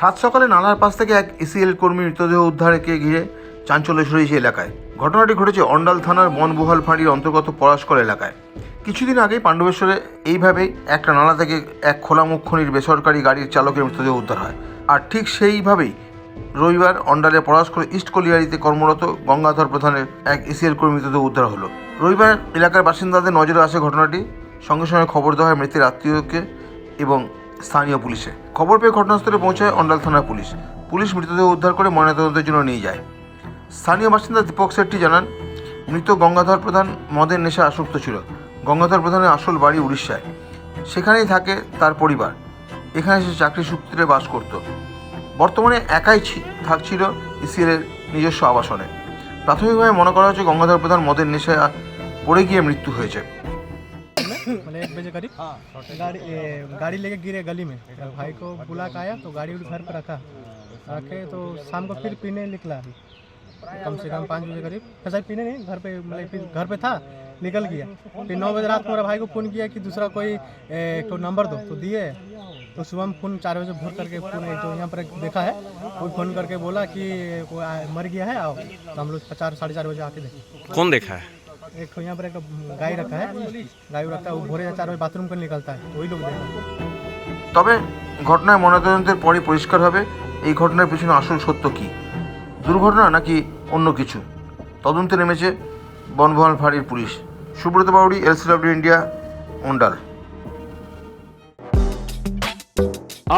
সাত সকালে নালার পাশ থেকে এক এসিএল কর্মী মৃতদেহ উদ্ধারকে ঘিরে চাঞ্চল্য ছড়িয়েছে এলাকায়। ঘটনাটি ঘটেছে অন্ডাল থানার বনবুহাল ফাঁড়ির অন্তর্গত পলাশকর এলাকায়। কিছুদিন আগেই পাণ্ডবেশ্বরে এইভাবেই একটা নালা থেকে এক খোলা মুখখনির বেসরকারি গাড়ির চালকের মৃতদেহ উদ্ধার হয়। আর ঠিক সেইভাবেই রবিবার অন্ডালে পলাশকর ইস্ট কলিয়ারিতে কর্মরত গঙ্গাধর প্রধানের এক এসিএল কর্মী মৃতদেহ উদ্ধার হলো। রবিবার এলাকার বাসিন্দাদের নজরে আসে ঘটনাটি। সঙ্গে সঙ্গে খবর দেওয়া হয় মৃতের আত্মীয়কে এবং স্থানীয় পুলিশে। খবর পেয়ে ঘটনাস্থলে পৌঁছায় অন্ডাল থানার পুলিশ। পুলিশ মৃতদেহ উদ্ধার করে ময়নাতদন্তের জন্য নিয়ে যায়। স্থানীয় বাসিন্দা দীপক শেট্টি জানান, মৃত গঙ্গাধর প্রধান মদের নেশা আসক্ত ছিল। গঙ্গাধর প্রধানের আসল বাড়ি উড়িষ্যায়। সেখানেই থাকে তার পরিবার। এখানে সে চাকরি সূত্রে বাস করত। বর্তমানে একাই থাকছিল ইসিএলের নিজস্ব আবাসনে। প্রাথমিকভাবে মনে করা হচ্ছে গঙ্গাধর প্রধান মদের নেশায় পড়ে গিয়ে মৃত্যু হয়েছে। मतलब एक बजे करीब गाड़ी ए, गाड़ी लेके गिरे गली में। तो भाई को बुला के आया तो गाड़ी उड़ी घर पर रखा। रखे तो शाम को फिर पीने निकला अभी। कम से कम पाँच बजे करीब। ऐसा पीने नहीं घर पे मतलब फिर घर पे था निकल गया। फिर नौ बजे रात को मेरा भाई को फ़ोन किया कि दूसरा कोई एक तो नंबर दो तो दिए। तो सुबह में फ़ोन चार बजे भोर करके फ़ोन जो यहाँ पर देखा है वो फ़ोन करके बोला कि कोई मर गया है आओ। तो हम लोग चार साढ़े चार बजे आके देखे। कौन देखा है? एक तो यहाँ पर एक गाय रखा है गाय रखता है वो भोरे चार बजे बाथरूम कर निकलता है वही लोग देखा তবে ঘটনায় ময়নাতদন্তের পরই পরিষ্কার হবে এই ঘটনার পিছনে আসল সত্য কী দুর্ঘটনা নাকি অন্য কিছু তদন্তে নেমেছে বনভবন ফাঁড়ির police Subrata Bauri LCW India Andal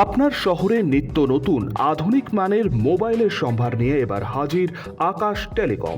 আপনার শহরে নিত্য নতুন আধুনিক মানের মোবাইলের সম্ভার নিয়ে এবার হাজির আকাশ টেলিকম